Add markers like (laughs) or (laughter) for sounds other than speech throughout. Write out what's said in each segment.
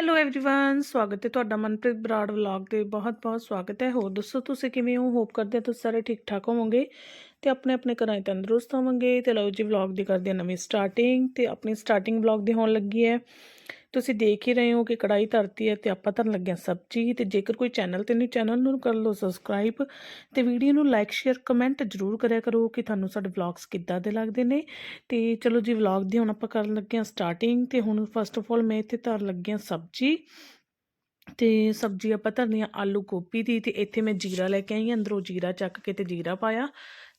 Hello everyone ਸਵਾਗਤ ਹੈ ਤੁਹਾਡਾ ਮਨਪ੍ਰੀਤ ਬਰਾੜ ਵਲੌਗ ਤੇ ਬਹੁਤ-ਬਹੁਤ ਸਵਾਗਤ ਹੈ ਹੋਰ ਦੱਸੋ ਤੁਸੀਂ ਕਿਵੇਂ ਹੋ ਹੋਪ ਕਰਦੇ ਹਾਂ ਤੁਸੀਂ ਸਾਰੇ ਠੀਕ ਠਾਕ ਹੋਵੋਗੇ ਤੇ ਆਪਣੇ ਆਪਣੇ ਘਰਾਂ 'ਚ ਤੰਦਰੁਸਤ ਹੋਵੋਗੇ ਤੇ ਲਓ ਜੀ ਵਲੌਗ ਦੀ ਕਰਦੇ ਹਾਂ ਨਵੀਂ ਸਟਾਰਟਿੰਗ ਤੇ ਆਪਣੀ ਸਟਾਰਟਿੰਗ ਵਲੌਗ ਦੀ ਹੋਣ ਲੱਗੀ ਹੈ ਤੁਸੀਂ ਦੇਖ ਹੀ ਰਹੇ ਹੋ ਕਿ ਕੜਾਈ ਧਰਤੀ ਹੈ ਤੇ ਆਪਾਂ ਧਰਨ ਲੱਗੇ ਹਾਂ ਸਬਜ਼ੀ ਤੇ ਜੇਕਰ ਕੋਈ ਚੈਨਲ ਤੇ ਨਹੀਂ ਚੈਨਲ ਨੂੰ ਕਰ ਲਓ ਸਬਸਕ੍ਰਾਈਬ ਤੇ ਵੀਡੀਓ ਨੂੰ ਲਾਈਕ ਸ਼ੇਅਰ ਕਮੈਂਟ ਜ਼ਰੂਰ ਕਰਿਆ ਕਰੋ ਕਿ ਤੁਹਾਨੂੰ ਸਾਡੇ ਵਲੌਗਸ ਕਿੱਦਾਂ ਦੇ ਲੱਗਦੇ ਨੇ। ਤੇ ਚਲੋ ਜੀ ਵਲੌਗ ਦੀ ਹੁਣ ਆਪਾਂ ਕਰਨ ਲੱਗੇ ਹਾਂ ਸਟਾਰਟਿੰਗ ਤੇ ਹੁਣ ਫਸਟ ਆਫ ਆਲ ਮੈਂ ਇੱਥੇ ਧਰ ਲੱਗੀ ਹਾਂ ਸਬਜ਼ੀ। ਤੇ ਸਬਜ਼ੀ ਆਪਾਂ ਧਰਨੀ ਆ ਆਲੂ ਗੋਭੀ ਦੀ ਤੇ ਇੱਥੇ ਮੈਂ ਜੀਰਾ ਲੈ ਕੇ ਆਈ ਹਾਂ, ਅੰਦਰੋਂ ਜੀਰਾ ਚੱਕ ਕੇ ਤੇ ਜੀਰਾ ਪਾਇਆ।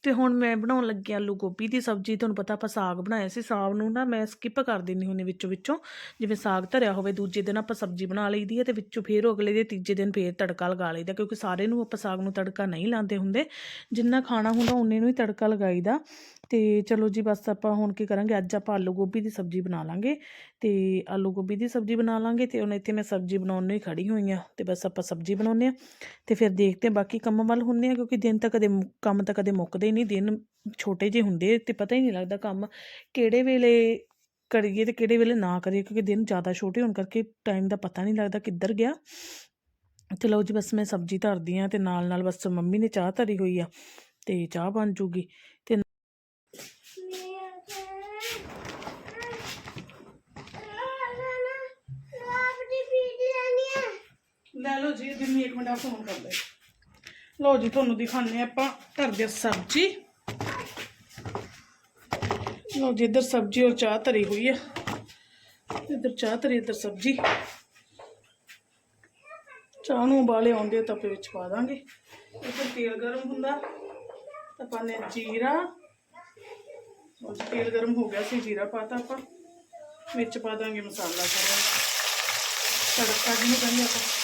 ਤੇ ਹੁਣ ਮੈਂ ਬਣਾਉਣ ਲੱਗੀ ਹਾਂ ਆਲੂ ਗੋਭੀ ਦੀ ਸਬਜ਼ੀ, ਤੁਹਾਨੂੰ ਪਤਾ ਆਪਾਂ ਸਾਗ ਬਣਾਇਆ ਸੀ, ਸਾਗ ਨੂੰ ਨਾ ਮੈਂ ਸਕਿਪ ਕਰ ਦਿੰਦੀ ਹੁੰਦੀ ਵਿੱਚੋਂ ਵਿੱਚੋਂ, ਜਿਵੇਂ ਸਾਗ ਧਰਿਆ ਹੋਵੇ ਦੂਜੇ ਦਿਨ ਆਪਾਂ ਸਬਜ਼ੀ ਬਣਾ ਲਈਦੀ ਹੈ ਤੇ ਵਿੱਚੋਂ ਫੇਰ ਅਗਲੇ ਦੇ ਤੀਜੇ ਦਿਨ ਫੇਰ ਤੜਕਾ ਲਗਾ ਲਈਦਾ, ਕਿਉਂਕਿ ਸਾਰੇ ਨੂੰ ਆਪਾਂ ਸਾਗ ਨੂੰ ਤੜਕਾ ਨਹੀਂ ਲਾਉਂਦੇ ਹੁੰਦੇ, ਜਿੰਨਾ ਖਾਣਾ ਹੁੰਦਾ ਉਨੇ ਨੂੰ ਹੀ ਤੜਕਾ ਲਗਾਈਦਾ। ਤੇ ਚਲੋ ਜੀ ਬਸ ਆਪਾਂ ਹੁਣ ਕੀ ਕਰਾਂਗੇ, ਅੱਜ ਆਪਾਂ ਆਲੂ ਗੋਭੀ ਦੀ ਸਬਜ਼ੀ ਬਣਾ ਲਾਂਗੇ ਤੇ ਆਲੂ ਗੋਭੀ ਦੀ ਸਬਜ਼ੀ ਬਣਾ ਲਾਂਗੇ ਤੇ ਹੁਣ ਇੱਥੇ ਮੈਂ ਸਬਜ਼ੀ ਬਣਾਉਣ ਨੂੰ ਹੀ ਖੜੀ ਹੋਈ ਆ ਤੇ ਬਸ ਆਪਾਂ ਸਬਜ਼ੀ ਬਣਾਉਂਦੇ ਆ ਤੇ ਫਿਰ ਦੇਖਦੇ ਹਾਂ ਬਾਕੀ ਕੰਮਾਂ ਵੱਲ ਹੁੰਦੇ ਆ ਕਿਉਂਕਿ ਦਿਨ ਤਾਂ ਕਦੇ ਮੁ- ਕੰਮ ਤਾਂ ਕਦੇ ਮੁੱਕਦੇ ਹੀ ਨਹੀਂ, ਦਿਨ ਛੋਟੇ ਜਿਹੇ ਹੁੰਦੇ ਤੇ ਪਤਾ ਹੀ ਨਹੀਂ ਲੱਗਦਾ ਕੰਮ ਕਿਹੜੇ ਵੇਲੇ ਕਰੀਏ ਤੇ ਕਿਹੜੇ ਵੇਲੇ ਨਾ ਕਰੀਏ ਕਿਉਂਕਿ ਦਿਨ ਜ਼ਿਆਦਾ ਛੋਟੇ ਹੋਣ ਕਰਕੇ ਟਾਈਮ ਦਾ ਪਤਾ ਨਹੀਂ ਲੱਗਦਾ ਕਿੱਧਰ ਗਿਆ। ਤੇ ਲਓ ਜੀ ਬਸ ਮੈਂ ਸਬਜ਼ੀ ਧਰਦੀ ਆ ਤੇ ਨਾਲ ਨਾਲ ਬਸ ਮੰਮੀ ਨੇ ਚਾਹ ਧਰੀ ਹੋਈ ਆ ਤੇ ਚਾਹ ਬਣ ਜੂਗੀ ਤੇ ਲੈ ਲਓ ਜੀ ਦਿਨ ਫੋਨ ਕਰ ਲੈ ਲਓ ਜੀ, ਤੁਹਾਨੂੰ ਦਿਖਾਉਂਦੇ ਹਾਂ ਆਪਾਂ ਧਰਦੇ ਸਬਜ਼ੀ। ਲਓ ਜੀ, ਇੱਧਰ ਸਬਜ਼ੀ ਔਰ ਚਾਹ ਧਰੀ ਹੋਈ ਹੈ। ਇੱਧਰ ਚਾਹ ਧਰੀ, ਇੱਧਰ ਸਬਜ਼ੀ। ਚਾਹ ਨੂੰ ਉਬਾਲੇ ਆਉਂਦੇ ਆ ਤਾਂ ਆਪਾਂ ਵਿੱਚ ਪਾ ਦਾਂਗੇ। ਇੱਧਰ ਤੇਲ ਗਰਮ ਹੁੰਦਾ, ਤਾਂ ਪਾਣੇ ਜੀਰਾ। ਉਹ ਤੇਲ ਗਰਮ ਹੋ ਗਿਆ ਸੀ, ਜੀਰਾ ਪਾਤਾ ਆਪਾਂ। ਵਿੱਚ ਪਾ ਦਾਂਗੇ ਮਸਾਲਾ ਸਾਰਾ। ਤੜਕਾ ਜਿਹਨੂੰ ਕਹਿੰਦੇ ਆਪਾਂ।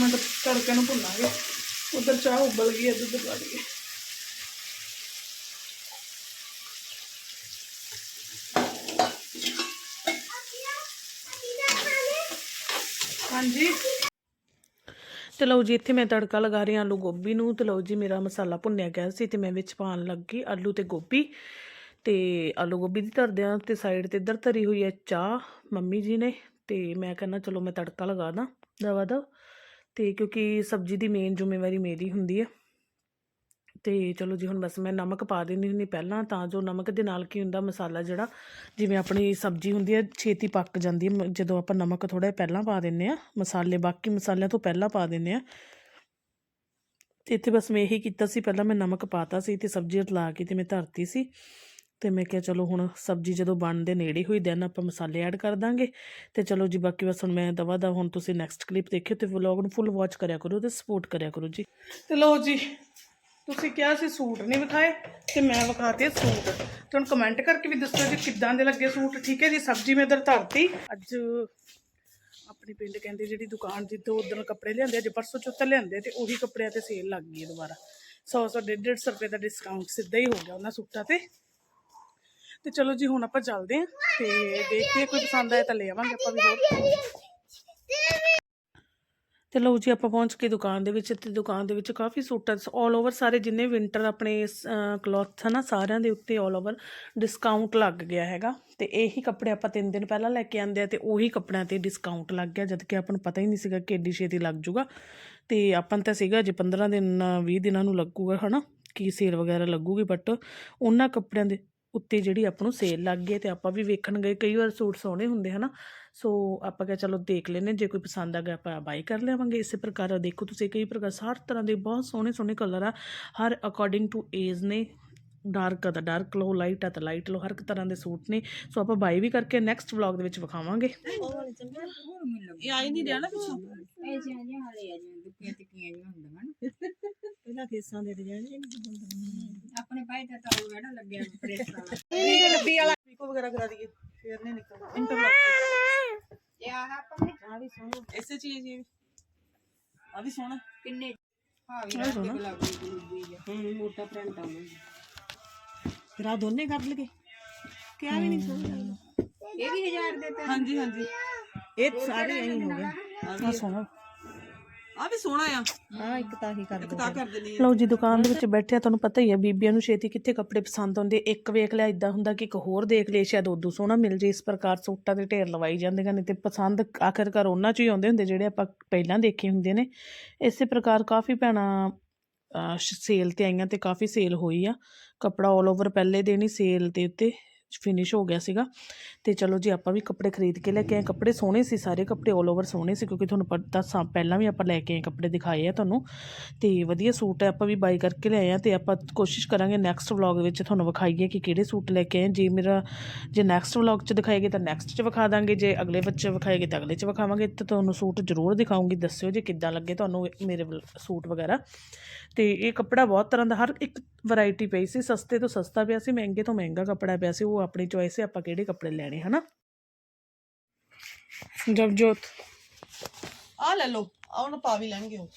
ਮਿੰਟ ਤੜਕੇ ਨੂੰ ਭੁੰਨਾਂਗੇ। ਉਧਰ ਚਾਹ ਉਬਲ ਗਈ ਹੈ, ਦੁੱਧ ਪਾ ਲਈਏ ਹਾਂਜੀ? ਤੇ ਲਓ ਜੀ, ਇੱਥੇ ਮੈਂ ਤੜਕਾ ਲਗਾ ਰਹੀ ਹਾਂ ਆਲੂ ਗੋਭੀ ਨੂੰ। ਤੇ ਲਓ ਜੀ, ਮੇਰਾ ਮਸਾਲਾ ਭੁੰਨਿਆ ਗਿਆ ਸੀ ਤੇ ਮੈਂ ਵਿੱਚ ਪਾਉਣ ਲੱਗੀ ਆਲੂ ਤੇ ਗੋਭੀ। ਤੇ ਆਲੂ ਗੋਭੀ ਦੀ ਧਰਦਿਆਂ ਤੇ ਸਾਈਡ ਤੇ ਇੱਧਰ ਧਰੀ ਹੋਈ ਹੈ ਚਾਹ ਮੰਮੀ ਜੀ ਨੇ। ਤੇ ਮੈਂ ਕਹਿੰਦਾ ਚਲੋ ਮੈਂ ਤੜਕਾ ਲਗਾ ਦਾਂ, ਦਵਾ ਦਵਾ। ਤੇ ਕਿਉਂਕਿ ਸਬਜ਼ੀ ਦੀ ਮੇਨ ਜ਼ਿੰਮੇਵਾਰੀ ਮੇਰੀ ਹੁੰਦੀ ਹੈ ਤੇ ਚਲੋ ਜੀ, ਹੁਣ ਬਸ ਮੈਂ ਨਮਕ ਪਾ ਦਿੰਦੀ ਹੁੰਦੀ ਪਹਿਲਾਂ, ਤਾਂ ਜੋ ਨਮਕ ਦੇ ਨਾਲ ਕੀ ਹੁੰਦਾ, ਮਸਾਲਾ ਜਿਹੜਾ, ਜਿਵੇਂ ਆਪਣੀ ਸਬਜ਼ੀ ਹੁੰਦੀ ਹੈ ਛੇਤੀ ਪੱਕ ਜਾਂਦੀ ਹੈ ਮ- ਜਦੋਂ ਆਪਾਂ ਨਮਕ ਥੋੜਾ ਪਹਿਲਾਂ ਪਾ ਦਿੰਨੇ ਆ, ਮਸਾਲੇ, ਬਾਕੀ ਮਸਾਲਿਆਂ ਤੋਂ ਪਹਿਲਾਂ ਪਾ ਦਿੰਨੇ ਆ। ਤੇ ਇੱਥੇ ਬਸ ਮੈਂ ਇਹੀ ਕੀਤਾ ਸੀ, ਪਹਿਲਾਂ ਮੈਂ ਨਮਕ ਪਾਤਾ ਸੀ ਤੇ ਸਬਜ਼ੀ ਰਲਾ ਕੇ ਤੇ ਮੈਂ ਧਰਤੀ ਸੀ। ਤੇ ਮੈਂ ਕਿਹਾ ਚਲੋ ਹੁਣ ਸਬਜ਼ੀ ਜਦੋਂ ਬਣਨ ਦੇ ਨੇੜੇ ਹੋਈ ਦੈਨ ਆਪਾਂ ਮਸਾਲੇ ਐਡ ਕਰ ਦਾਂਗੇ। ਤੇ ਚਲੋ ਜੀ, ਬਾਕੀ ਬਸ ਹੁਣ ਮੈਂ ਦਵਾ ਦਾ ਹੁਣ ਤੁਸੀਂ ਨੈਕਸਟ ਕਲਿੱਪ ਦੇਖਿਓ ਤੇ ਵਲੌਗ ਨੂੰ ਫੁੱਲ ਵਾਚ ਕਰਿਆ ਕਰੋ ਤੇ ਸਪੋਰਟ ਕਰਿਆ ਕਰੋ ਜੀ। ਤੇ ਲੋ ਜੀ, ਤੁਸੀਂ ਕਿਹਾ ਸੀ ਸੂਟ ਨਹੀਂ ਵਿਖਾਏ, ਤੇ ਮੈਂ ਵਿਖਾਤੇ ਸੂਟ। ਤੇ ਹੁਣ ਕਮੈਂਟ ਕਰਕੇ ਵੀ ਦੱਸੋ ਜੀ ਕਿੱਦਾਂ ਦੇ ਲੱਗੇ ਸੂਟ, ਠੀਕ ਹੈ ਜੀ? ਸਬਜ਼ੀ ਮੈਂ ਇਧਰ ਧਰਤੀ। ਅੱਜ ਆਪਣੇ ਪਿੰਡ ਕਹਿੰਦੇ ਜਿਹੜੀ ਦੁਕਾਨ ਜਿੱਦੋਂ ਉਦੋਂ ਕੱਪੜੇ ਲਿਆਂਦੇ, ਅੱਜ ਪਰਸੋਂ ਚੌਥਾ ਲਿਆਂਦੇ ਤੇ ਉਹੀ ਕੱਪੜਿਆਂ ਤੇ ਸੇਲ ਲੱਗ ਗਈ ਹੈ ਦੁਬਾਰਾ। 100 100 150 ਰੁਪਏ ਦਾ ਡਿਸਕਾਊਂਟ ਸਿੱਧਾ ਹੀ ਹੋ ਗਿਆ ਉਹਨਾਂ ਸੂਟਾਂ ਤੇ। ਤੇ ਚਲੋ ਜੀ, ਹੁਣ ਆਪਾਂ ਚੱਲਦੇ ਆਂ ਤੇ ਦੇਖਦੇ ਹਾਂ ਕੋਈ ਪਸੰਦ ਆਇਆ ਤਾਂ ਲੈ ਆਵਾਂਗੇ ਆਪਾਂ ਵੀ ਹੋਰ। ਤੇ ਲਓ ਜੀ, ਆਪਾਂ ਪਹੁੰਚ ਕੇ ਦੁਕਾਨ ਦੇ ਵਿੱਚ ਤੇ ਦੁਕਾਨ ਦੇ ਵਿੱਚ ਕਾਫੀ ਸੂਟਾਂ ਆਲ ਓਵਰ ਸਾਰੇ ਜਿੰਨੇ ਵਿੰਟਰ ਆਪਣੇ ਕਲੋਥ ਹਨ ਨਾ ਸਾਰਿਆਂ ਦੇ ਉੱਤੇ ਆਲ ਓਵਰ ਡਿਸਕਾਊਂਟ ਲੱਗ ਗਿਆ ਹੈਗਾ। ਤੇ ਇਹੀ ਕੱਪੜੇ ਆਪਾਂ ਤਿੰਨ ਦਿਨ ਪਹਿਲਾਂ ਲੈ ਕੇ ਆਂਦੇ ਆ ਤੇ ਉਹੀ ਕੱਪੜਿਆਂ ਤੇ ਡਿਸਕਾਊਂਟ ਲੱਗ ਗਿਆ, ਜਦ ਕਿ ਆਪਾਂ ਨੂੰ ਪਤਾ ਹੀ ਨਹੀਂ ਸੀਗਾ ਕਿ ਏਡੀ ਛੇਤੀ ਲੱਗ ਜੂਗਾ। ਤੇ ਆਪਾਂ ਤਾਂ ਸੀਗਾ ਜੇ 15 ਦਿਨ 20 ਦਿਨਾਂ ਨੂੰ ਲੱਗੂਗਾ ਹਨਾ, ਕੀ ਸੇਲ ਵਗੈਰਾ ਲੱਗੂਗੀ ਬਟ ਉਹਨਾਂ ਕੱਪੜਿਆਂ ਦੇ ਉੱਤੇ ਜਿਹੜੀ ਆਪਾਂ ਨੂੰ ਸੇਲ ਲੱਗ ਗਈ ਤੇ ਆਪਾਂ ਵੀ ਵੇਖਣ ਗਏ ਕਈ ਵਾਰ ਸੂਟ ਸੋਹਣੇ ਹੁੰਦੇ ਹਨਾ। ਸੋ ਆਪਾਂ ਕਿਹਾ ਚਲੋ ਦੇਖ ਲੈਨੇ ਜੇ ਕੋਈ ਪਸੰਦ ਆ ਗਿਆ ਆਪਾਂ ਬਾਈ ਕਰ ਲਿਆਵਾਂਗੇ। ਇਸੇ ਪ੍ਰਕਾਰ ਦੇਖੋ ਤੁਸੀਂ ਕਈ ਪ੍ਰਕਾਰ ਹਰ ਤਰ੍ਹਾਂ ਦੇ ਬਹੁਤ ਸੋਹਣੇ ਸੋਹਣੇ ਕਲਰ ਆ। ਹਰ ਅਕੋਰਡਿੰਗ ਟੂ ਏਜ ਨੇ ਡਾਰਕ ਆ ਤਾਂ ਡਾਰਕ ਲਓ ਲਾਈਟ ਆ ਤਾਂ ਲਾਈਟ ਲਓ ਹਰ ਇੱਕ ਤਰ੍ਹਾਂ ਦੇ ਸੂਟ ਨੇ। ਸੋ ਆਪਾਂ ਬਾਈ ਵੀ ਕਰਕੇ ਨੈਕਸਟ ਵਲੌਗ ਦੇ ਵਿੱਚ ਵਿਖਾਵਾਂਗੇ। ਇਹ ਆਈ ਨਹੀਂ ਰਿਹਾ ਨਾ ਪਿੱਛੋਂ ਪਹਿਲਾਂ ਕੇਸਾਂ ਦੇ ਡਿਜ਼ਾਈਨ ਆਪਣੇ ਭਾਈ ਦਾ ਤਾਂ ਉਹ ਨਾ ਲੱਗਿਆ ਪ੍ਰੈਸ ਵਾਲਾ। (laughs) ਲੱਭੀ ਵਾਲਾ ਪੀਕੋ ਵਗੈਰਾ ਕਰਾ ਦਈਏ। ਫੇਰ ਨਹੀਂ ਨਿਕਲਦਾ। ਇੰਟਰਲੌਕ। ਇਹ ਆਹ ਆਪਣੇ ਆ ਵੀ। ਸੋਹਣਾ। ਇਸੇ ਚੀਜ਼ ਇਹ ਆ ਵੀ ਸੋਹਣਾ। ਕਿੰਨੇ ਹਾਂ ਵੀ ਰਾਤ ਦੇ ਗੁਲਾਬੀ ਗੁਲਾਬੀ ਜਿਹਾ ਹੂੰ ਮੋਟਾ ਪ੍ਰਿੰਟ ਆਉਂਦਾ ਫਿਰ ਆ ਦੋਨੇ ਕਰ ਲਗੇ ਕਿਆ ਵੀ ਨਹੀਂ ਸੋਹਣਾ ਇਹ ਵੀ ਹਜ਼ਾਰ ਦੇ ਤੇ ਹਾਂਜੀ ਹਾਂਜੀ। ਇਹ ਸਾਰੇ ਐਂ ਹੋ ਗਏ। ਆ? ਸੋਹਣਾ। ਆ ਵੀ ਸੋਹਣਾ ਆ। ਹਾਂ ਇੱਕ ਤਾਂ ਹੀ ਕਰ ਇੱਕ ਤਾਂ ਕਰ ਦਿੰਦੀ ਆ। ਲਓ ਜੀ ਦੁਕਾਨ ਦੇ ਵਿੱਚ ਬੈਠਿਆ ਤੁਹਾਨੂੰ ਪਤਾ ਹੀ ਹੈ ਬੀਬੀਆਂ ਨੂੰ ਛੇਤੀ ਕਿੱਥੇ ਕੱਪੜੇ ਪਸੰਦ ਆਉਂਦੇ? ਇੱਕ ਵੇਖ ਲਿਆ ਇਦਾਂ ਹੁੰਦਾ ਕਿ ਇੱਕ ਹੋਰ ਦੇਖ ਲਏ ਸ਼ਾਇਦ ਉਦੋਂ ਸੋਹਣਾ ਮਿਲ ਜੇ ਇਸ ਪ੍ਰਕਾਰ ਸੂਟਾਂ ਦੇ ਢੇਰ ਲਵਾਈ ਜਾਂਦੇ ਨੇ ਤੇ ਪਸੰਦ ਆਖਿਰਕਾਰ ਉਹਨਾਂ 'ਚ ਹੀ ਆਉਂਦੇ ਹੁੰਦੇ ਜਿਹੜੇ ਆਪਾਂ ਪਹਿਲਾਂ ਦੇਖੇ ਹੁੰਦੇ ਨੇ। ਇਸੇ ਪ੍ਰਕਾਰ ਕਾਫੀ ਭੈਣਾਂ ਸੇਲ ਤੇ ਆਈਆਂ ਤੇ ਕਾਫੀ ਸੇਲ ਹੋਈ ਆ। ਕੱਪੜਾ 올 ਓਵਰ ਪਹਿਲੇ ਦਿਨ ਹੀ ਸੇਲ ਦੇ ਉੱਤੇ ਫਿਨਿਸ਼ ਹੋ ਗਿਆ ਸੀਗਾ। ਤੇ ਚਲੋ ਜੀ, ਆਪਾਂ ਵੀ ਕੱਪੜੇ ਖਰੀਦ ਕੇ ਲੈ ਕੇ ਆਏ। ਕੱਪੜੇ ਸੋਹਣੇ ਸੀ, ਸਾਰੇ ਕੱਪੜੇ 올 ਓਵਰ ਸੋਹਣੇ ਸੀ, ਕਿਉਂਕਿ ਤੁਹਾਨੂੰ ਪਤਾ ਸਾ, ਪਹਿਲਾਂ ਵੀ ਆਪਾਂ ਲੈ ਕੇ ਆਏ ਕੱਪੜੇ, ਦਿਖਾਏ ਆ ਤੁਹਾਨੂੰ। ਤੇ ਵਧੀਆ ਸੂਟ ਹੈ, ਆਪਾਂ ਵੀ ਬਾਈ ਕਰਕੇ ਲਿਆਏ ਆ। ਤੇ ਆਪਾਂ ਕੋਸ਼ਿਸ਼ ਕਰਾਂਗੇ ਨੈਕਸਟ ਵਲੌਗ ਵਿੱਚ ਤੁਹਾਨੂੰ ਵਿਖਾਈਏ ਕਿ ਕਿਹੜੇ ਸੂਟ ਲੈ ਕੇ ਆਏ। ਜੇ ਮੇਰਾ, ਜੇ ਨੈਕਸਟ ਵਲੌਗ 'ਚ ਦਿਖਾਏਗੇ ਤਾਂ ਨੈਕਸਟ 'ਚ ਵਿਖਾ ਦਾਂਗੇ। ਜੇ ਅਗਲੇ ਵਿੱਚ ਵਿਖਾਏਗੇ ਤਾਂ ਅਗਲੇ 'ਚ ਵਿਖਾਵਾਂਗੇ। ਤੇ ਤੁਹਾਨੂੰ ਸੂਟ ਜ਼ਰੂਰ ਦਿਖਾਉਂਗੀ। ਦੱਸਿਓ ਜੇ ਕਿੱਦਾਂ ਲੱਗੇ ਤੁਹਾਨੂੰ ਮੇਰੇ ਵਲ- ਸੂਟ ਵਗੈਰਾ। ਤੇ ਇਹ ਕੱਪੜਾ ਬਹੁਤ ਤਰ੍ਹਾਂ ਦਾ, ਹਰ ਇੱਕ ਵੈਰਾਈਟੀ ਪਈ ਸੀ। ਸਸਤੇ ਤੋਂ ਸਸਤਾ ਪਿਆ ਸੀ, ਮਹਿੰਗੇ ਤੋਂ ਮਹਿੰਗਾ ਕੱਪੜਾ ਪਿਆ ਸੀ। ਉਹ ਆਪਣੀ ਚੋਇਸ ਹੈ ਆਪਾਂ ਕਿਹੜੇ ਕੱਪੜੇ ਲੈਣੇ ਹਨਾ? ਜਪਜੋਤ। ਆ ਲੈ ਲਓ ਆ ਉਹਨੂੰ ਪਾ ਵੀ ਲੈਣਗੇ ਉਹ।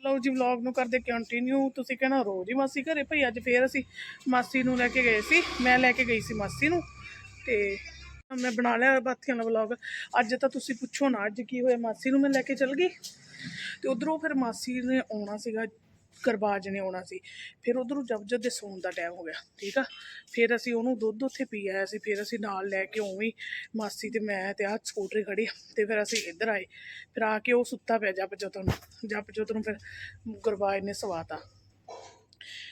ਲਓ ਜੀ ਵਲੌਗ ਨੂੰ ਕਰਦੇ ਕੰਟੀਨਿਊ ਤੁਸੀਂ ਕਹਿਣਾ ਰੋਜ਼ ਹੀ ਮਾਸੀ ਘਰੇ? ਭਈ ਅੱਜ ਫੇਰ ਅਸੀਂ ਮਾਸੀ ਨੂੰ ਲੈ ਕੇ ਗਏ ਸੀ। ਮੈਂ ਲੈ ਕੇ ਗਈ ਸੀ ਮਾਸੀ ਨੂੰ। ਤੇ ਮੈਂ ਬਣਾ ਲਿਆ ਬਾਥੀਆਂ ਦਾ ਵਲੌਗ ਅੱਜ ਤਾਂ ਤੁਸੀਂ ਪੁੱਛੋ ਨਾ ਅੱਜ ਕੀ ਹੋਇਆ? ਮਾਸੀ ਨੂੰ ਮੈਂ ਲੈ ਕੇ ਚਲ ਗਈ। ਤੇ ਉਧਰੋਂ ਫਿਰ ਮਾਸੀ ਨੇ ਆਉਣਾ ਸੀਗਾ ਕਰਬਾਜ ਨੇ ਆਉਣਾ ਸੀ। ਫਿਰ ਉਧਰੋਂ ਜਬਜਦ ਦੇ ਸੌਣ ਦਾ ਟਾਈਮ ਹੋ ਗਿਆ, ਠੀਕ ਆ? ਫਿਰ ਅਸੀਂ ਉਹਨੂੰ ਦੁੱਧ ਉੱਥੇ ਪੀ ਆਇਆ ਸੀ, ਫਿਰ ਅਸੀਂ ਨਾਲ ਲੈ ਕੇ ਉਵੇਂ ਮਾਸੀ ਤੇ ਮੈਂ ਤੇ ਆਹ ਸਕੂਟਰੀ ਖੜੀ ਤੇ ਫਿਰ ਅਸੀਂ ਇੱਧਰ ਆਏ। ਫਿਰ ਆ ਕੇ ਉਹ ਸੁੱਤਾ ਪਿਆ ਜਪ ਨੂੰ ਜਪ ਨੂੰ ਫਿਰ ਗੁਰਬਾਜ ਨੇ ਸਵਾਤਾ।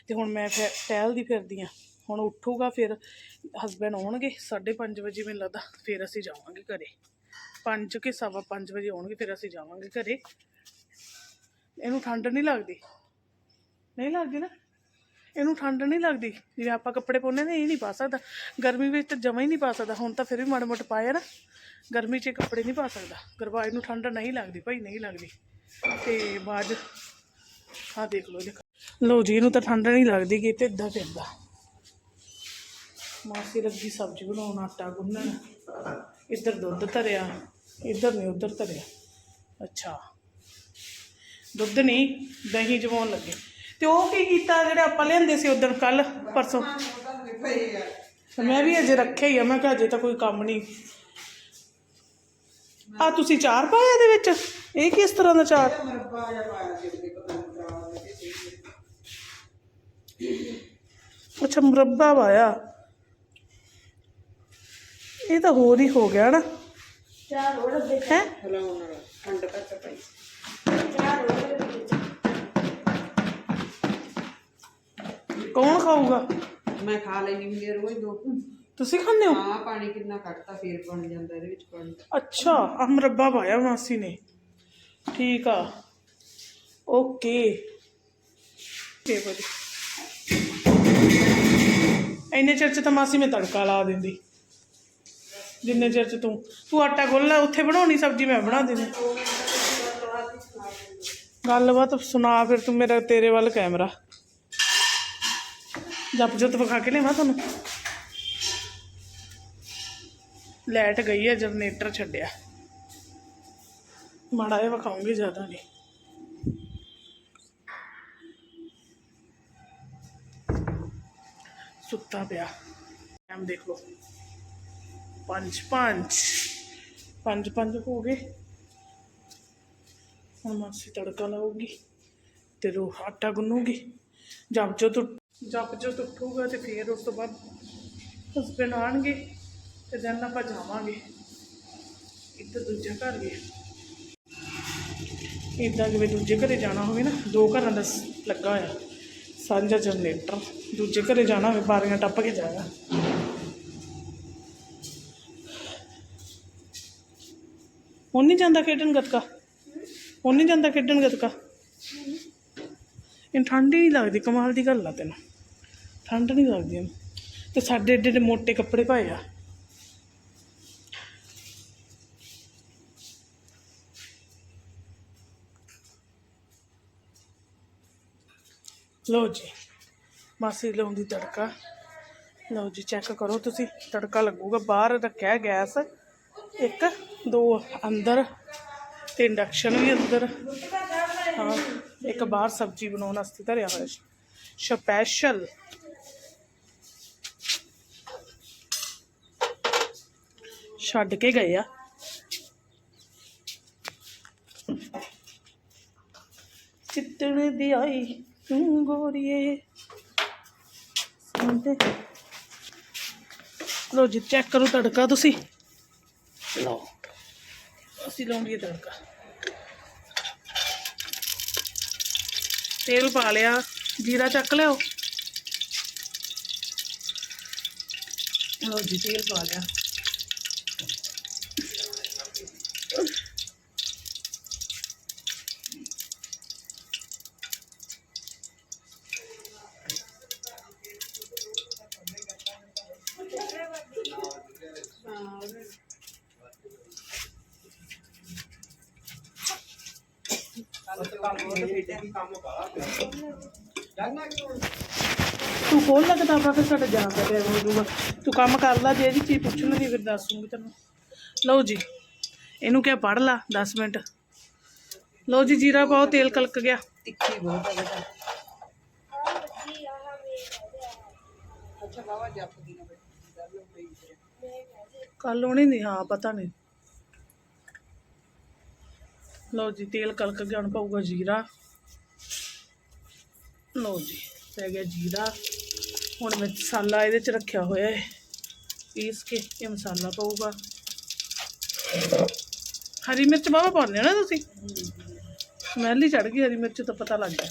ਤੇ ਹੁਣ ਮੈਂ ਫਿਰ ਟਹਿਲਦੀ ਫਿਰਦੀ ਆ। ਹੁਣ ਉੱਠੂਗਾ ਫਿਰ ਹਸਬੈਂਡ ਆਉਣਗੇ 5:30 ਵਜੇ ਮੈਨੂੰ ਲੱਗਦਾ, ਫਿਰ ਅਸੀਂ ਜਾਵਾਂਗੇ ਘਰੇ। 5 ਕਿ ਸਵਾ 5 ਵਜੇ ਆਉਣਗੇ, ਫਿਰ ਅਸੀਂ ਜਾਵਾਂਗੇ ਘਰੇ। ਇਹਨੂੰ ਠੰਡ ਨਹੀਂ ਲੱਗਦੀ? ਨਹੀਂ ਲੱਗਦੀ ਨਾ। ਇਹਨੂੰ ਠੰਡ ਨਹੀਂ ਲੱਗਦੀ। ਜਿਵੇਂ ਆਪਾਂ ਕੱਪੜੇ ਪਾਉਂਦੇ ਨੇ, ਇਹ ਨਹੀਂ ਪਾ ਸਕਦਾ। ਗਰਮੀ ਵਿੱਚ ਤਾਂ ਜਮਾ ਹੀ ਨਹੀਂ ਪਾ ਸਕਦਾ। ਹੁਣ ਤਾਂ ਫਿਰ ਵੀ ਮਾੜੇ ਮੋਟੇ ਪਾਇਆ ਨਾ। ਗਰਮੀ 'ਚ ਇਹ ਕੱਪੜੇ ਨਹੀਂ ਪਾ ਸਕਦਾ। ਗਰਵਾਜ ਨੂੰ ਠੰਡ ਨਹੀਂ ਲੱਗਦੀ ਭਾਈ, ਨਹੀਂ ਲੱਗਦੀ। ਤੇ ਬਾਅਦ ਆਹ ਦੇਖ ਲਓ ਜੀ ਲਓ ਜੀ, ਇਹਨੂੰ ਤਾਂ ਠੰਡ ਨਹੀਂ ਲੱਗਦੀ ਕਿ ਤੇ ਇਦਾਂ ਫਿਰਦਾ ਮਾਸੀ ਲੱਗੀ ਸਬਜ਼ੀ ਬਣਾਉਣ, ਆਟਾ ਗੁੰਨਣ। ਇੱਧਰ ਦੁੱਧ ਧਰਿਆ, ਇੱਧਰ ਨਹੀਂ ਉੱਧਰ ਧਰਿਆ। ਅੱਛਾ। ਦੁੱਧ ਨਹੀਂ, ਦਹੀਂ ਜਮਾਉਣ ਲੱਗੇ। ਤੇ ਉਹ ਕੀ ਕੀਤਾ ਜਿਹੜੇ ਆਪਾਂ ਲਿਆਂਦੇ ਸੀ ਉਦੋਂ ਕੱਲ ਪਰਸੋਂ? ਤੇ ਮੈਂ ਵੀ ਅਜੇ ਰੱਖਿਆ ਹੀ ਆ ਮੈਂ ਕਿਹਾ ਅਜੇ ਤਾਂ ਕੋਈ ਕੰਮ ਨਹੀਂ। ਆ ਤੁਸੀਂ ਚਾਰ ਪਾਇਆ ਇਹਦੇ ਵਿੱਚ? ਇਹ ਕਿਸ ਤਰ੍ਹਾਂ ਦਾ ਚਾਰ? ਅੱਛਾ ਮੁਰੱਬਾ ਪਾਇਆ। ਇਹ ਤਾਂ ਹੋਰ ਹੀ ਹੋ ਗਿਆ ਨਾ। ਚਾਰ ਹੋਰ ਹੈ? ਕੌਣ ਖਾਊਗਾ? ਮੈਂ ਖਾ ਲੈਣੀ ਹੁੰਦੀ ਆ ਰੋਜ਼ ਦੋ। ਤੁਸੀਂ ਖਾਂਦੇ ਹੋ? ਹਾਂ ਪਾਣੀ ਕਿੰਨਾ ਕੱਟਤਾ ਫੇਰ ਬਣ ਜਾਂਦਾ ਇਹਦੇ ਵਿੱਚ ਪਾਣੀ। ਅੱਛਾ ਮੁਰੱਬਾ ਪਾਇਆ ਮਾਸੀ ਨੇ। ਠੀਕ ਆ। ਓਕੇ। ਕੇ ਬੜੀ ਇੰਨੇ ਚਿਰ ਚ ਤਾਂ ਮਾਸੀ ਮੈਂ ਤੜਕਾ ਲਾ ਦਿੰਦੀ। ਜਿੰਨੇ ਚਿਰ ਚ ਤੂੰ ਤੂੰ ਆਟਾ ਗੁੰਨ ਲੈ ਉੱਥੇ ਬਣਾਉਣੀ ਸਬਜ਼ੀ ਮੈਂ ਬਣਾ ਦੇਣੀ ਗੱਲਬਾਤ ਸੁਣਾ ਫਿਰ ਤੂੰ ਮੇਰਾ ਤੇਰੇ ਵੱਲ ਕੈਮਰਾ। ਜਪ ਜੁੱਤ ਵਿਖਾ ਕੇ ਲਿਆਵਾਂ ਤੁਹਾਨੂੰ? ਲਾਈਟ ਗਈ ਹੈ ਜਨਰੇਟਰ ਛੱਡਿਆ। ਮਾੜਾ ਇਹ ਵਿਖਾਉਂਗੀ ਜ਼ਿਆਦਾ ਨਹੀਂ। ਸੁੱਤਾ ਪਿਆ। ਟਾਈਮ ਦੇਖ। ਲਓ ਪੰਜ ਪੰਜ। ਪੰਜ ਪੰਜ ਹੋ ਗਏ। ਹੁਣ ਮਾਸੀ ਤੜਕਾ ਲਾਉਗੀ ਤੇ ਰੋ, ਆਟਾ ਗੁੰਨੂਗੀ। ਜਪ ਜੋ ਜਪ ਜੋ ਉੱਠੂਗਾ ਤੇ ਫਿਰ ਉਸ ਤੋਂ ਬਾਅਦ ਹਸਬੈਂਡ ਆਣਗੇ ਤੇ then ਆਪਾਂ ਜਾਵਾਂਗੇ ਇੱਧਰ ਦੂਜਾ ਘਰ ਵੀ। ਇੱਦਾਂ ਜਿਵੇਂ ਦੂਜੇ ਘਰੇ ਜਾਣਾ ਹੋਵੇ ਨਾ ਦੋ ਘਰਾਂ ਦਾ ਲੱਗਾ ਹੋਇਆ। ਸਾਂਝਾ ਜਨਰੇਟਰ। ਦੂਜੇ ਘਰੇ ਜਾਣਾ ਹੋਵੇ ਬਾਰੀਆਂ ਟੱਪ ਕੇ ਜਾਣਾ ਹੁਣ ਨਹੀਂ ਜਾਂਦਾ ਖੇਡਣ ਗੱਤਕਾ? ਹੁਣ ਨਹੀਂ ਜਾਂਦਾ ਖੇਡਣ ਗੱਤਕਾ? ਇਹ ਠੰਡ ਨਹੀਂ ਲੱਗਦੀ ਕਮਾਲ ਦੀ ਗੱਲ ਆ ਤੈਨੂੰ। ਠੰਡ ਨਹੀਂ ਲੱਗਦੀ। ਇਹਨੂੰ ਤੇ ਸਾਡੇ ਏਡੇ ਏਡੇ ਮੋਟੇ ਕੱਪੜੇ ਪਾਏ ਆ। ਲਓ ਜੀ, ਮਾਸੀ ਲਾਉਂਦੀ ਤੜਕਾ। ਲਓ ਜੀ ਚੈੱਕ ਕਰੋ ਤੁਸੀਂ, ਤੜਕਾ ਲੱਗੂਗਾ। ਬਾਹਰ ਰੱਖਿਆ ਗੈਸ, ਇੱਕ, ਦੋ, ਅੰਦਰ, ਤੇ ਇੰਡਕਸ਼ਨ ਵੀ ਅੰਦਰ। ਹਾਂ, ਇੱਕ ਬਾਹਰ ਸਬਜ਼ੀ ਬਣਾਉਣ ਵਾਸਤੇ ਧਰਿਆ ਹੋਇਆ ਸਪੈਸ਼ਲ ਛੱਡ ਕੇ ਗਏ ਆ। ਚਿੱਤਣ ਦੀ ਆਈ ਤੂੰ ਗੋਰੀਏ। ਸੁਣਦੇ ਲੋ ਜੀ ਚੈੱਕ ਕਰੋ ਤੜਕਾ ਤੁਸੀਂ। ਲਓ, ਅਸੀਂ ਲਾਉਂਗੇ ਤੜਕਾ। ਤੇਲ ਪਾ ਲਿਆ, ਜੀਰਾ ਚੱਕ ਲਿਓ ਲਓ ਜੀ, ਤੇਲ ਪਾ ਲਿਆ। ਤੂੰ ਖੋਲ ਲੈ ਕਿਤਾਬਾਂ ਫਿਰ ਸਾਡਾ ਜਾਣ ਦਾ ਟਾਈਮ ਹੋ ਜਾਊਗਾ। ਤੂੰ ਕੰਮ ਕਰ ਲੈ ਜੇ ਇਹਦੀ ਚੀਜ਼ ਪੁੱਛਣਗੇ ਫਿਰ ਦੱਸੂਗੀ ਤੈਨੂੰ। ਲਓ ਜੀ ਇਹਨੂੰ ਕਿਹਾ ਪੜ ਲਾ 10 ਮਿੰਟ। ਲਓ ਜੀ ਜੀਰਾ ਪਾਓ ਤੇਲ ਕਲਕ ਗਿਆ। ਤਿੱਖੀ ਬਹੁਤ ਹੈ ਬੇਟਾ। ਅੱਛਾ ਬਾਬਾ ਜਪਦੀ ਨਾ ਕੱਲ ਹੋਣੀ ਨਹੀਂ ਹਾਂ ਪਤਾ ਨਹੀਂ। ਲਓ ਜੀ ਤੇਲ ਕਲਕ ਗਿਆ ਹੁਣ ਪਾਊਗਾ ਜੀਰਾ। ਲਓ ਜੀ ਪੈ ਗਿਆ ਜੀਰਾ। ਹੁਣ ਮੈਂ ਮਸਾਲਾ ਇਹਦੇ ਚ ਰੱਖਿਆ ਹੋਇਆ ਹੈ। ਪੀਸ ਕੇ ਇਹ ਮਸਾਲਾ ਪਾਊਗਾ। ਹਰੀ ਮਿਰਚ ਬਾਵਾ ਪਾਉਂਦੇ ਹੋ ਨਾ ਤੁਸੀਂ? ਸਮੈਲ ਹੀ ਚੜ ਗਈ ਹਰੀ ਮਿਰਚ ਤਾਂ ਪਤਾ ਲੱਗ ਗਿਆ।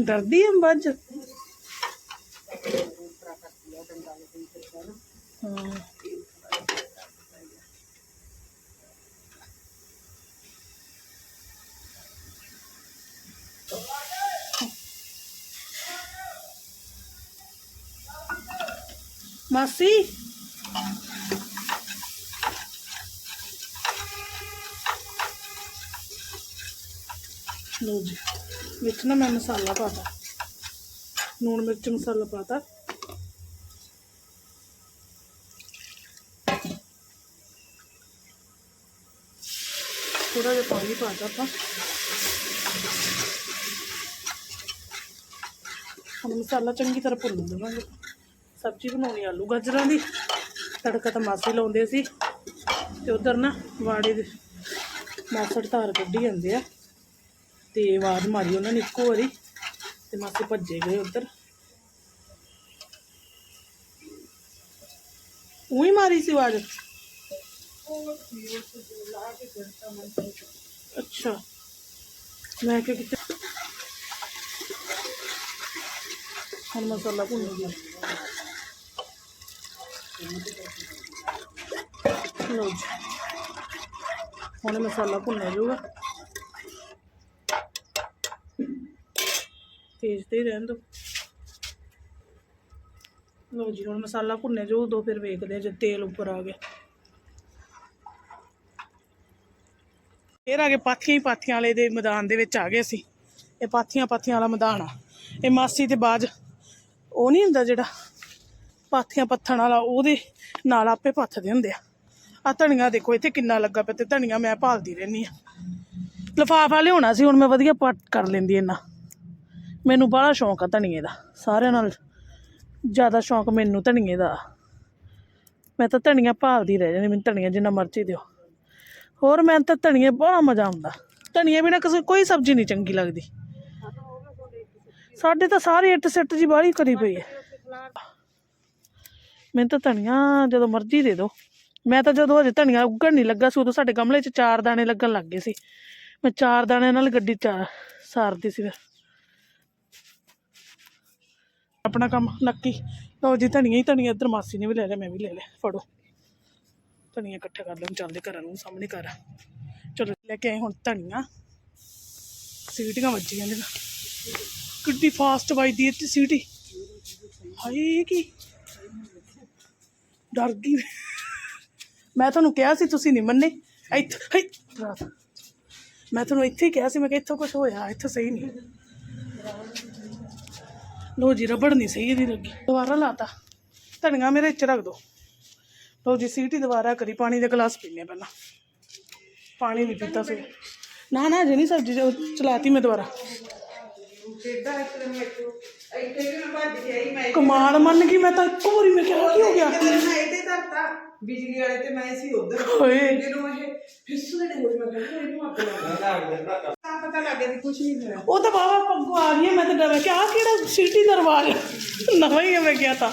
ਡਰਦੀ ਹੈ ਬੱਜ ਹਾਂ ਮਾਸੀ ਲੋ ਜੀ, ਵਿੱਚ ਨਾ ਮੈਂ ਮਸਾਲਾ ਪਾਤਾ। ਨੂਣ ਮਿਰਚ ਮਸਾਲਾ ਪਾਤਾ। ਥੋੜਾ ਜਿਹਾ ਪਾਣੀ ਪਾਤਾ ਆਪਾਂ। ਹੁਣ ਮਸਾਲਾ ਚੰਗੀ ਤਰ੍ਹਾਂ ਭੁੰਨ ਦੇਵਾਂਗੇ ਸਬਜ਼ੀ ਬਣਾਉਣੀ ਆਲੂ ਗਾਜਰਾਂ ਦੀ। ਤੜਕਾ ਤਾਂ ਮਾਸੀ ਲਾਉਂਦੇ ਸੀ। ਤੇ ਉਧਰ ਨਾ ਵਾੜੇ ਦੇ ਮਾਸੜ ਧਾਰ ਕੱਢੀ ਜਾਂਦੇ ਆ। ਤੇ ਆਵਾਜ਼ ਮਾਰੀ ਉਹਨਾਂ ਨੇ ਇੱਕੋ ਵਾਰੀ ਤੇ ਮਾਸੀ ਭੱਜੇ ਗਏ ਉਧਰ ਉਹੀ ਮਾਰੀ ਸੀ ਆਵਾਜ਼ ਅੱਛਾ ਮੈਂ ਕਿ ਕਿਤੇ ਹੁਣ ਮਸਾਲਾ ਭੁੰਨ ਗਿਆ ਲਓ ਜੀ ਹੁਣ ਮਸਾਲਾ ਭੁੰਨਿਆ ਜਾਊਗਾ ਤੇਜ਼ ਤੇ ਹੀ ਰਹਿਣ ਦੋ। ਲਓ ਜੀ, ਹੁਣ ਮਸਾਲਾ ਭੁੰਨਿਆ ਜਾਊ ਦੋ ਫਿਰ ਵੇਖਦੇ ਜੇ ਤੇਲ ਉੱਪਰ ਆ ਗਿਆ। ਫਿਰ ਆ ਗਏ ਪਾਥੀਆਂ ਹੀ ਪਾਥੀਆਂ ਵਾਲੇ ਦੇ ਮੈਦਾਨ ਦੇ ਵਿੱਚ ਆ ਗਏ ਅਸੀਂ। ਇਹ ਪਾਥੀਆਂ ਪਾਥੀਆਂ ਵਾਲਾ ਮੈਦਾਨ ਆ। ਇਹ ਮਾਸੀ ਤੇ ਬਾਜ, ਉਹ ਨਹੀਂ ਹੁੰਦਾ ਜਿਹੜਾ ਪਾਥੀਆਂ ਪੱਥਣ ਵਾਲਾ, ਉਹਦੇ ਨਾਲ ਆਪੇ ਪੱਥਦੇ ਹੁੰਦੇ ਆ। ਆ ਧਨੀਆ ਦੇਖੋ, ਇੱਥੇ ਕਿੰਨਾ ਲੱਗਾ ਪਿਆ ਤੇ ਧਨੀਆ ਮੈਂ ਭਾਲਦੀ ਰਹਿੰਦੀ ਆ ਲਫਾਫਾ ਲਿਆਉਣਾ ਸੀ, ਹੁਣ ਮੈਂ ਵਧੀਆ ਪੱਟ ਕਰ ਲੈਂਦੀ ਇਹਨਾਂ ਮੈਨੂੰ ਬੜਾ ਸ਼ੌਂਕ ਆ ਧਨੀਏ ਦਾ। ਸਾਰਿਆਂ ਨਾਲ ਜ਼ਿਆਦਾ ਸ਼ੌਂਕ ਮੈਨੂੰ ਧਨੀਏ ਦਾ ਮੈਂ ਤਾਂ ਧਨੀਆ ਭਾਲਦੀ ਰਹਿ ਜਾਂਦੀ, ਮੈਨੂੰ ਧਨੀਆ ਜਿੰਨਾ ਮਰਜ਼ੀ ਦਿਓ। ਹੋਰ ਮੈਂ ਤਾਂ ਧਨੀਏ ਬੜਾ ਮਜ਼ਾ ਆਉਂਦਾ। ਧਨੀਏ ਬਿਨਾ ਕਿਸੇ, ਕੋਈ ਸਬਜ਼ੀ ਨਹੀਂ ਚੰਗੀ ਲੱਗਦੀ। ਸਾਡੇ ਤਾਂ ਸਾਰੇ ਇੱਟ ਸਿੱਟ ਜੀ ਬਾਹਲੀ ਕਰੀ ਪਈ ਹੈ। ਮੈਨੂੰ ਤਾਂ ਧਨੀਆ ਜਦੋਂ ਮਰਜ਼ੀ ਦੇ ਦਿਓ। ਮੈਂ ਤਾਂ ਜਦੋਂ ਹਜੇ ਧਨੀਆ ਉੱਗਣ ਨਹੀਂ ਲੱਗਾ ਸੀ, ਉਦੋਂ ਸਾਡੇ ਗਮਲੇ 'ਚ ਚਾਰ ਦਾਣੇ ਲੱਗਣ ਲੱਗ ਗਏ ਸੀ। ਮੈਂ ਚਾਰ ਦਾਣਿਆਂ ਨਾਲ ਗੱਡੀ ਚਾਰ ਸਾਰਦੀ ਸੀ ਫਿਰ ਆਪਣਾ ਕੰਮ ਨੱਕੀ। ਲਓ ਜੀ, ਧਨੀਆ ਹੀ ਧਨੀਆ, ਇੱਧਰ ਮਾਸੀ ਨੇ ਵੀ ਲੈ ਲਿਆ, ਮੈਂ ਵੀ ਲੈ ਲਿਆ। ਫੜੋ। ਧਨੀਆ ਇਕੱਠਾ ਕਰ ਲਓ ਚੱਲਦੇ ਘਰਾਂ ਨੂੰ, ਸਾਹਮਣੇ ਘਰ ਚਲੋ ਲੈ ਕੇ ਆਏ ਹੁਣ ਧਨੀਆ। ਸੀਟੀਆਂ ਵੱਜੀਆਂ ਨੇ ਕਿੱਡੀ ਫਾਸਟ ਵੱਜਦੀ ਹੈ ਤੇ ਸੀਟੀ। ਹਾਏ ਕੀ। ਡਰ ਗਈ ਮੈਂ। ਤੁਹਾਨੂੰ ਕਿਹਾ ਸੀ, ਤੁਸੀਂ ਨਹੀਂ ਮੰਨੇ। ਇੱਥੇ ਮੈਂ ਤੁਹਾਨੂੰ ਇੱਥੇ ਹੀ ਕਿਹਾ ਸੀ, ਮੈਂ ਕਿ ਇੱਥੋਂ ਕੁਝ ਹੋਇਆ, ਇੱਥੇ ਸਹੀ ਨਹੀਂ। ਲੋ ਜੀ ਰਬੜ ਨਹੀਂ ਸਹੀ ਇਹਦੀ ਲੱਗੀ। ਦੁਬਾਰਾ ਲਾਤਾ। ਧਨੀਆ ਮੇਰੇ ਇੱਚ ਰੱਖ ਦੋ। ਲੋ ਜੀ ਸੀਟੀ ਦੁਬਾਰਾ ਕਰੀ ਪਾਣੀ ਦੇ ਗਲਾਸ ਪੀਣੇ ਪਹਿਲਾਂ। ਪਾਣੀ ਨਹੀਂ ਪੀਤਾ ਸੀ। ਨਾ ਨਾ ਜੇ ਨਹੀਂ ਸਬਜ਼ੀ ਜੋ ਚਲਾਤੀ ਮੈਂ ਦੁਬਾਰਾ। ਕਮਾਲ ਮੰਨ ਗਈ ਮੈਂ ਤਾਂ ਇੱਕੋ ਵਾਰੀ ਮੈਂ ਕਿਹਾ ਕੀ ਹੋ ਗਿਆ? ਮੈਂ ਇੱਥੇ ਧਰਤਾ ਬਿਜਲੀ ਵਾਲੇ ਤੇ ਮੈਂ ਸੀ ਉਧਰ। ਹੋਏ ਜਦੋਂ ਇਹ ਨੇ ਹੋਈ ਮੈਂ ਕਹਿੰਦਾ ਇਹਨੂੰ ਤਾਂ ਪਤਾ ਲੱਗ ਗਿਆ ਵੀ ਕੁਝ ਨਹੀਂ ਹੋਇਆ। ਉਹ ਤਾਂ ਬਾਬਾ ਪੱਗੋ ਆ ਗਈ ਹੈ, ਮੈਂ ਤਾਂ ਡਰ ਕਿ ਆਹ ਕਿਹੜਾ ਸੀਟੀ ਦਰਵਾਜ਼ ਨਵਾਂ ਹੀ ਹੈ ਮੈਂ ਕਿਹਾ ਤਾਂ।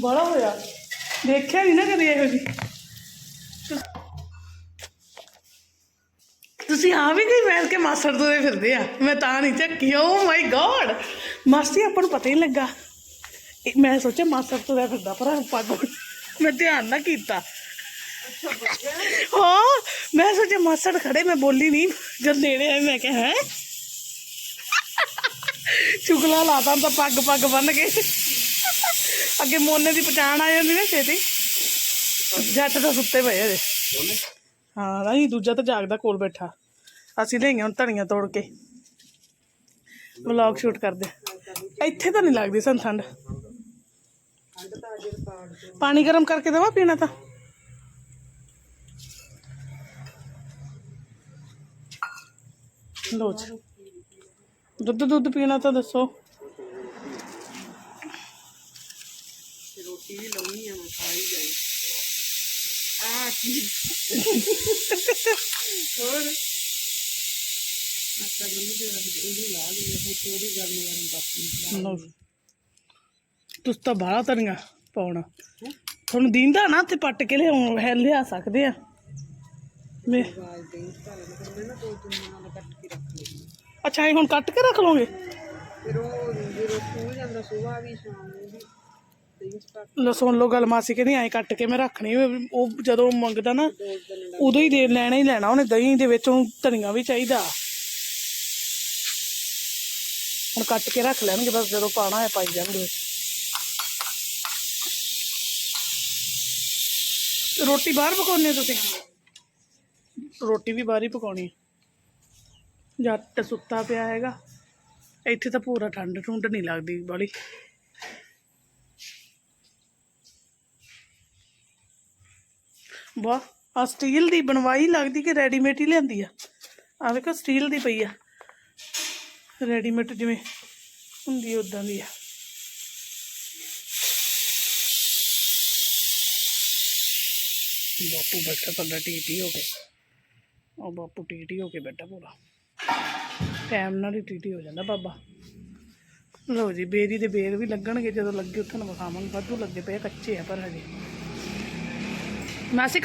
ਬੜਾ ਹੋਇਆ। ਦੇਖਿਆ ਨਹੀਂ ਨਾ ਕਦੇ ਇਹੋ ਜੀ ਤੁਸੀਂ ਆ ਵੀ ਗਈ ਬੈਠ ਕੇ ਮਾਸੜ ਤੋਂ ਫਿਰਦੇ ਆ। ਮੈਂ ਤਾਂ ਨਹੀਂ ਚੱਕੀ ਓ ਮਾਈ ਗॉड ਮਾਸੀ ਆਪਾਂ ਨੂੰ ਪਤਾ ਹੀ ਨਹੀਂ ਲੱਗਾ। ਇਹ ਮੈਂ ਸੋਚਿਆ ਮਾਸੜ ਤੋਂ ਫਿਰਦਾ ਪਰ ਪੱਗ ਮੈਂ ਧਿਆਨ ਨਾ ਕੀਤਾ। ਹਾਂ ਮੈਂ ਸੋਚਿਆ ਮਾਸੜ ਖੜੇ ਮੈਂ ਬੋਲੀ ਨਹੀਂ ਜਦ ਨੇੜੇ ਆਏ ਮੈਂ ਕਿਹਾ ਹੈ ਚੁਗਲਾ ਲਾਤਾ ਤਾਂ ਪੱਗ ਪੱਗ ਬੰਨ ਕੇ ਅੱਗੇ ਮੋਨੇ ਦੀ ਪਛਾਣ ਆ ਜਾਂਦੀ ਨਾ ਛੇਤੀ ਜੱਟ ਤਾਂ ਸੁੱਤੇ ਪਏ ਅਜੇ ਹਾਂ ਨਹੀਂ ਦੂਜਾ ਤਾਂ ਜਾਗਦਾ ਕੋਲ ਬੈਠਾ ਅਸੀਂ ਲਈਆਂ ਹੁਣ ਧਣੀਆਂ ਤੋੜ ਕੇ ਵਲੌਗ ਸ਼ੂਟ ਕਰਦੇ ਇੱਥੇ ਤਾਂ ਨਹੀਂ ਲੱਗਦੀ ਸਾਨੂੰ ਠੰਡ ਪਾਣੀ ਗਰਮ ਕਰਕੇ ਦੇਵਾਂ ਪੀਣਾ ਤਾਂ ਲੋ ਜੀ। ਦੁੱਧ ਦੁੱਧ ਪੀਣਾ ਤਾਂ ਦੱਸੋ। ਰੋਟੀ ਵੀ ਲਾਉਣੀ ਆ ਮੈਂ ਖਾ ਹੀ ਜਾਈ ਆ ਕੀ ਹੋਰ ਕੇ ਰੱਖ ਦੇ ਉਹਦੀ ਲਾ ਲਈ ਇਹ ਥੋੜੀ ਗਰਮ ਗਰਮ ਬਾਪੀ ਲਓ ਤੁਸੀਂ ਤਾਂ ਬਾਹਲਾ ਤਰੀਆਂ ਪਾਉਣਾ। ਤੁਹਾਨੂੰ ਦੀਂਦਾ ਨਾ ਤੇ ਪੱਟ ਕੇ ਲਿਆਉਂ ਹੈ ਲਿਆ ਸਕਦੇ ਆ। ਮੈਂ ਅੱਛਾ ਇਹ ਹੁਣ ਕੱਟ ਕੇ ਰੱਖ ਲਓਗੇ? ਫਿਰ ਉਹ ਜਦੋਂ ਸਕੂਲ ਜਾਂਦਾ ਸੁਬਾਹ ਵੀ ਸ਼ਾਮ ਨੂੰ ਵੀ ਲੋ ਸੁਣ ਲਓ ਗੱਲ ਮਾਸੀ ਕਹਿੰਦੀ ਐਂ ਕੱਟ ਕੇ ਮੈਂ ਰੱਖਣੀ ਉਹ ਜਦੋਂ ਮੰਗਦਾ ਨਾ ਉਦੋਂ ਹੀ ਦੇ ਲੈਣਾ ਹੀ ਲੈਣਾ ਉਹਨੇ ਦਹੀਂ ਦੇ ਵਿੱਚ ਧਨੀਆ ਵੀ ਚਾਹੀਦਾ। ਹੁਣ ਕੱਟ ਕੇ ਰੱਖ ਲੈਣਗੇ ਬਸ ਜਦੋਂ ਪਾਣਾ ਹੈ ਪਾਈ ਜਾਣਗੇ। ਰੋਟੀ ਬਾਹਰ ਪਕਾਉਂਦੇ ਤੁਸੀਂ? ਰੋਟੀ ਵੀ ਬਾਹਰ ਹੀ ਪਕਾਉਣੀ ਹੈ। ਜੱਟ ਸੁੱਤਾ ਪਿਆ ਹੈਗਾ। ਇੱਥੇ ਤਾਂ ਪੂਰਾ ਠੰਡ, ਠੁੰਡ ਨਹੀਂ ਲੱਗਦੀ ਬਾਲੀ ਵਾਹ ਆ ਸਟੀਲ ਦੀ ਬਣਵਾਈ ਲੱਗਦੀ ਕਿ ਰੈਡੀਮੇਡ ਹੀ ਲਿਆਂਦੀ ਆ? ਆ ਵੇਖੋ ਸਟੀਲ ਦੀ ਪਈ ਆ। ਰੈਡੀਮੇਡ ਜਿਵੇਂ ਹੁੰਦੀ ਉਦਾਂ ਦੀ ਆ। ਬਾਪੂ ਬੈਠਾ ਸਾਡਾ ਟੀਟੀ ਹੋ ਕੇ ਉਹ ਬਾਪੂ ਟੀਟੀ ਹੋ ਕੇ ਬੈਠਾ ਪੂਰਾ। ਟਾਈਮ ਨਾਲ ਹੀ ਟੀਟੀ ਹੋ ਜਾਂਦਾ ਬਾਬਾ। ਲਓ ਜੀ, ਬੇਰੀ ਦੇ ਬੇਰ ਵੀ ਲੱਗਣਗੇ, ਜਦੋਂ ਲੱਗੇ ਉੱਥੇ ਨੂੰ ਵਿਖਾਵਾਂਗੇ। ਵਾਧੂ ਲੱਗੇ ਪਏ ਕੱਚੇ ਆ ਪਰ ਹਜੇ। ਮਾਸੀ